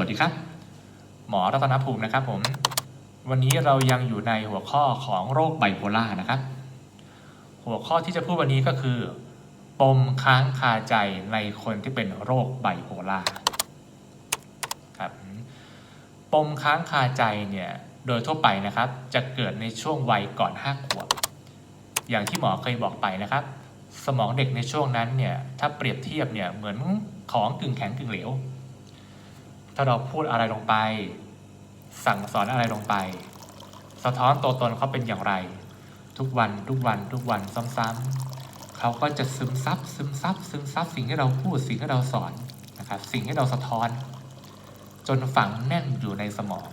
วัสดีครับ หมอรัตนภูมินะครับผม วันนี้เรายังอยู่ในหัวข้อของโรคไบโพล่านะครับ หัวข้อที่จะพูดวันนี้ก็คือ ปมค้างคาใจในคนที่เป็นโรคไบโพล่าครับปมค้างคาใจเนี่ยโดยทั่วไปนะครับ จะเกิดในช่วงวัยก่อน5ขวบ อย่างที่หมอเคยบอกไปนะครับ สมองเด็กในช่วงนั้นเนี่ยถ้าเปรียบเทียบเนี่ยเหมือนของกึ่งแข็งกึ่งเหลว ถ้าเราพูดอะไรลงไป สั่งสอนอะไรลงไป สะท้อนตัวตนเขาเป็นอย่างไร ทุกวันทุกวันทุกวันซ้ำๆเขาก็จะซึมซับซึมซับซึมซับสิ่งที่เราพูดสิ่งที่เราสอนนะครับสิ่งที่เราสะท้อน จนฝังแน่นอยู่ในสมอง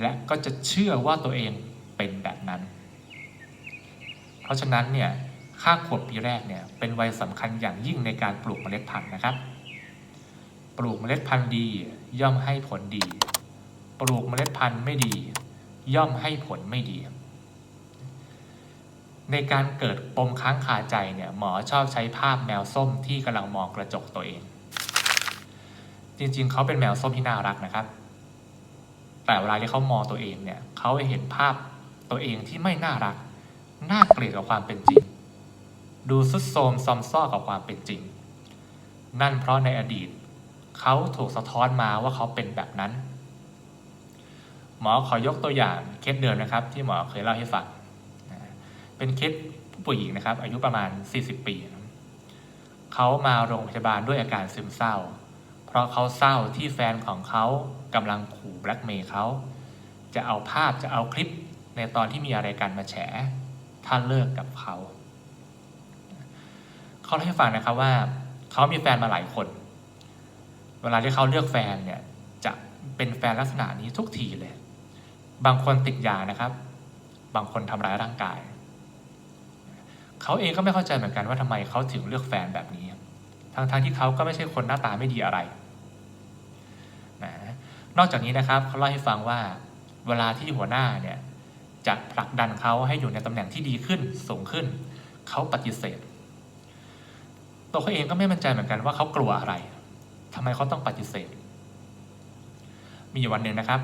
และก็จะเชื่อว่าตัวเองเป็นแบบนั้น เพราะฉะนั้นเนี่ยค่าขวบปีแรกเนี่ยเป็นวัยสำคัญอย่างยิ่งในการปลูกเมล็ดพันธุ์นะครับ ปลูกเมล็ดพันธุ์ดี ย่อมให้ผลดี ปลูกเมล็ดพันธุ์ไม่ดี ย่อมให้ผลไม่ดี ในการเกิดปมค้างคาใจเนี่ยหมอชอบใช้ภาพแมวส้มที่กำลังมองกระจกตัวเอง จริงๆ เขาเป็นแมวส้มที่น่ารักนะครับ แต่เวลาที่เขามองตัวเองเนี่ยเขาเห็นภาพตัวเองที่ไม่น่ารัก น่าเกลียดกับความเป็นจริง ดูสุดโทมซอมซ่อกับความเป็นจริง นั่นเพราะในอดีต เขาถูกสะท้อนมาว่าเขาเป็นแบบนั้น หมอขอยกตัวอย่างเคสเดิมนะครับ ที่หมอเคยเล่าให้ฟังเป็นเคสผู้หญิงนะครับ อายุประมาณ 40 ปีเขามาโรงพยาบาลด้วยอาการซึมเศร้า เพราะเขาเศร้าที่แฟนของเขากำลังขู่แบล็กเมย์เขาจะเอาภาพจะเอาคลิปในตอนที่มีอะไรกันมาแฉถ้าเลิกกับเขา เขาเล่าให้ฟังนะครับว่า เขามีแฟนมาหลายคน เวลาที่เขาเลือกแฟนเนี่ยจะเป็นแฟนลักษณะนี้ทุกทีเลย บางคนติดยานะครับ บางคนทำร้ายร่างกาย เขาเองก็ไม่เข้าใจเหมือนกันว่าทำไมเขาถึงเลือกแฟนแบบนี้ ทั้งๆทที่เขาก็ไม่ใช่คนหน้าตาไม่ดีอะไรนะนอกจากนี้นะครับเขาเล่าให้ฟังว่าเวลาที่หัวหน้าเนี่ยจะผลักดันเขาให้อยู่ในตำแหน่งที่ดีขึ้นสูงขึ้น เขาปฏิเสธ ตัวเขาเองก็ไม่มั่นใจเหมือนกันว่าเขากลัวอะไร ทำไมเขาต้องปฏิเสธ มีอยู่วันหนึ่งนะครับ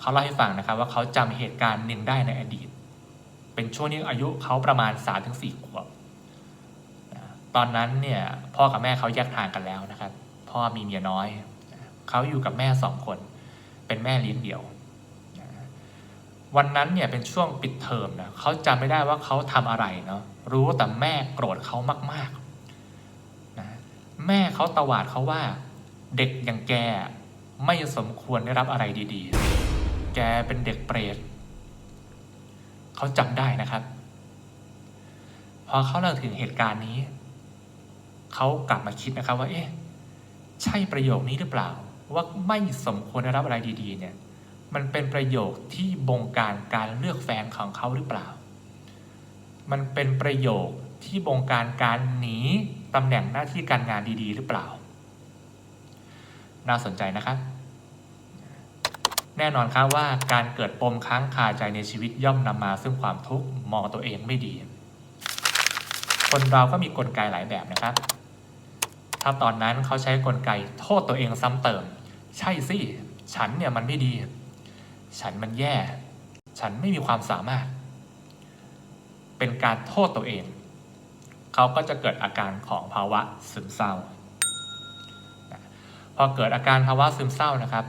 เขาเล่าให้ฟังนะครับว่าเขาจำเหตุการณ์หนึ่งได้ในอดีต เป็นช่วงที่อายุเขาประมาณ3าถึงสี่ขวบตอนนั้นเนี่ยพ่อกับแม่เขาแยกทางกันแล้วนะครับ พ่อมีเมียน้อย เขาอยู่กับแม่สองคน เป็นแม่เลี้ยงเดี่ยว วันนั้นเนี่ยเป็นช่วงปิดเทอมนะเขาจำไม่ได้ว่าเขาทำอะไรเนาะรู้แต่แม่โกรธเขามากๆ แม่เขาตวาดเขาว่า เด็กอย่างแกไม่สมควรได้รับอะไรดีๆ แกเป็นเด็กเปรตเขาจำได้นะครับ พอเขาเล่าถึงเหตุการณ์นี้ เขากลับมาคิดนะครับว่า เอ๊ะ ใช่ประโยคนี้หรือเปล่า ว่าไม่สมควรได้รับอะไรดี ๆ เนี่ย มันเป็นประโยคที่บงการการเลือกแฟนของเขาหรือเปล่า มันเป็นประโยค ที่บงการการหนีตำแหน่งหน้าที่การงานดีๆ หรือเปล่า น่าสนใจนะครับ แน่นอนครับว่าการเกิดปมค้างคาใจในชีวิตย่อมนำมาซึ่งความทุกข์มองตัวเองไม่ดี คนเราก็มีกลไกหลายแบบนะครับ ถ้าตอนนั้นเขาใช้กลไกโทษตัวเองซ้ำเติม ใช่สิ ฉันเนี่ยมันไม่ดี ฉันมันแย่ ฉันไม่มีความสามารถ เป็นการโทษตัวเอง เขาก็จะเกิดอาการของภาวะซึมเศร้า พอเกิดอาการภาวะซึมเศร้านะครับ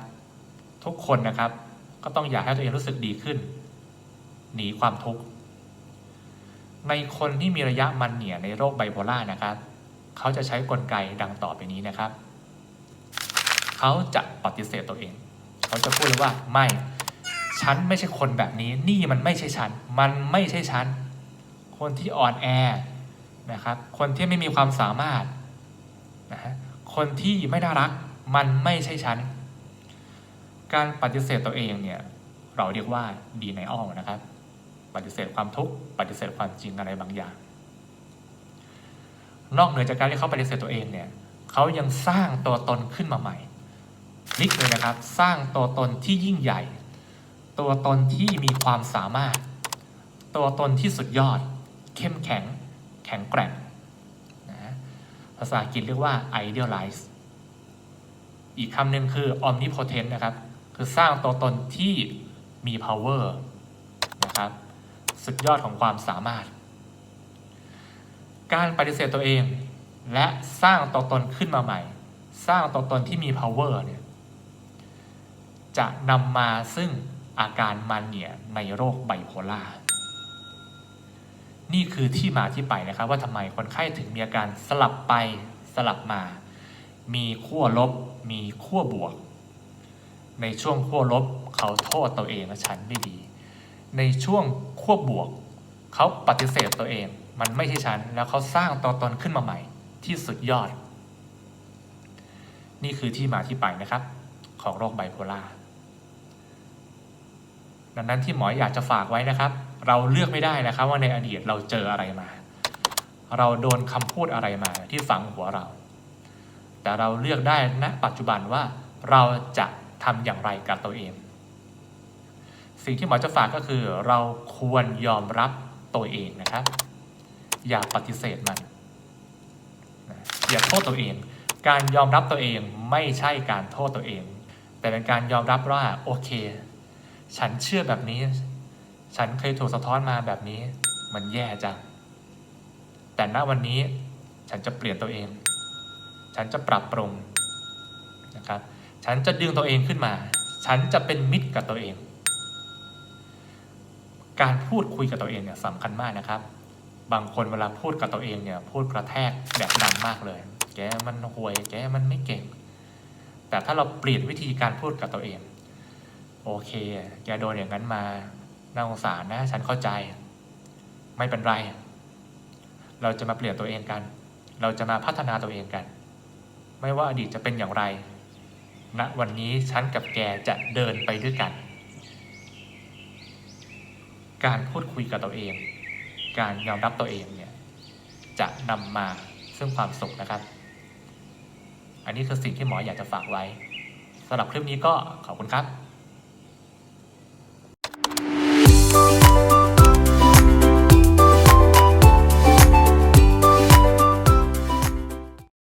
ทุกคนนะครับ ก็ต้องอยากให้ตัวเองรู้สึกดีขึ้น หนีความทุกข์ ในคนที่มีระยะมันเหนียในโรคไบโพล่านะครับ เขาจะใช้กลไกดังต่อไปนี้นะครับ เขาจะปฏิเสธตัวเอง เขาจะพูดเลยว่าไม่ฉันไม่ใช่คนแบบนี้ นี่มันไม่ใช่ฉัน มันไม่ใช่ฉัน คนที่อ่อนแอ นะครับ คนที่ไม่มีความสามารถนะฮะคนที่ไม่น่ารักมันไม่ใช่ฉัน การปฏิเสธตัวเองเนี่ยเราเรียกว่าดีในอ้อนะครับ ปฏิเสธความทุกข์ปฏิเสธความจริงอะไรบางอย่าง นอกเหนือจากการที่เขาปฏิเสธตัวเองเนี่ยเขายังสร้างตัวตนขึ้นมาใหม่พลิกเลยนะครับ สร้างตัวตนที่ยิ่งใหญ่ ตัวตนที่มีความสามารถ ตัวตนที่สุดยอด เข้มแข็ง แข็งแกร่งนะภาษาอังกฤษเรียกว่า idealize อีกคำหนึ่งคือ omnipotent นะครับ คือสร้างตัวตนที่มี power นะครับ สุดยอดของความสามารถ การปฏิเสธตัวเอง และสร้างตัวตนขึ้นมาใหม่ สร้างตัวตนที่มี power เนี่ย จะนำมาซึ่งอาการมันเนี่ยในโรคไบโพล่า นี่คือที่มาที่ไปนะครับว่าทำไมคนไข้ถึงมีอาการสลับไปสลับมา มีขั้วลบ มีขั้วบวก ในช่วงขั้วลบเขาโทษตัวเองว่าฉันไม่ดี ในช่วงขั้วบวก เขาปฏิเสธตัวเอง มันไม่ใช่ฉัน แล้วเขาสร้างตัวตนขึ้นมาใหม่ที่สุดยอด นี่คือที่มาที่ไปนะครับ ของโรคไบโพล่า ดังนั้นที่หมออยากจะฝากไว้นะครับ เราเลือกไม่ได้นะครับว่าในอดีตเราเจออะไรมา เราโดนคำพูดอะไรมาที่ฝังหัวเรา แต่เราเลือกได้ณปัจจุบันว่าเราจะทำอย่างไรกับตัวเอง สิ่งที่หมอจะฝากก็คือ เราควรยอมรับตัวเองนะครับ อย่าปฏิเสธมันอย่าโทษตัวเอง การยอมรับตัวเองไม่ใช่การโทษตัวเอง แต่เป็นการยอมรับว่าโอเค ฉันเชื่อแบบนี้ ฉันเคยถูกสะท้อนมาแบบนี้ มันแย่จัง แต่ณวันนี้ฉันจะเปลี่ยนตัวเอง ฉันจะปรับปรุงนะครับ ฉันจะดึงตัวเองขึ้นมา ฉันจะเป็นมิตรกับตัวเอง การพูดคุยกับตัวเองเนี่ยสำคัญมากนะครับ บางคนเวลาพูดกับตัวเองเนี่ย พูดกระแทกแบบดังมากเลย แกมันห่วย แกมันไม่เก่ง แต่ถ้าเราเปลี่ยนวิธีการพูดกับตัวเอง โอเคแกโดนอย่างนั้นมาน่าสงสารนะ ฉันเข้าใจ ไม่เป็นไร เราจะมาเปลี่ยนตัวเองกัน เราจะมาพัฒนาตัวเองกัน ไม่ว่าอดีตจะเป็นอย่างไรณวันนี้ฉันกับแกจะเดินไปด้วยกัน การพูดคุยกับตัวเอง การยอมรับตัวเองเนี่ยจะนำมาซึ่งความสุขนะครับ อันนี้คือสิ่งที่หมออยากจะฝากไว้สำหรับคลิปนี้ก็ขอบคุณครับ Thank you.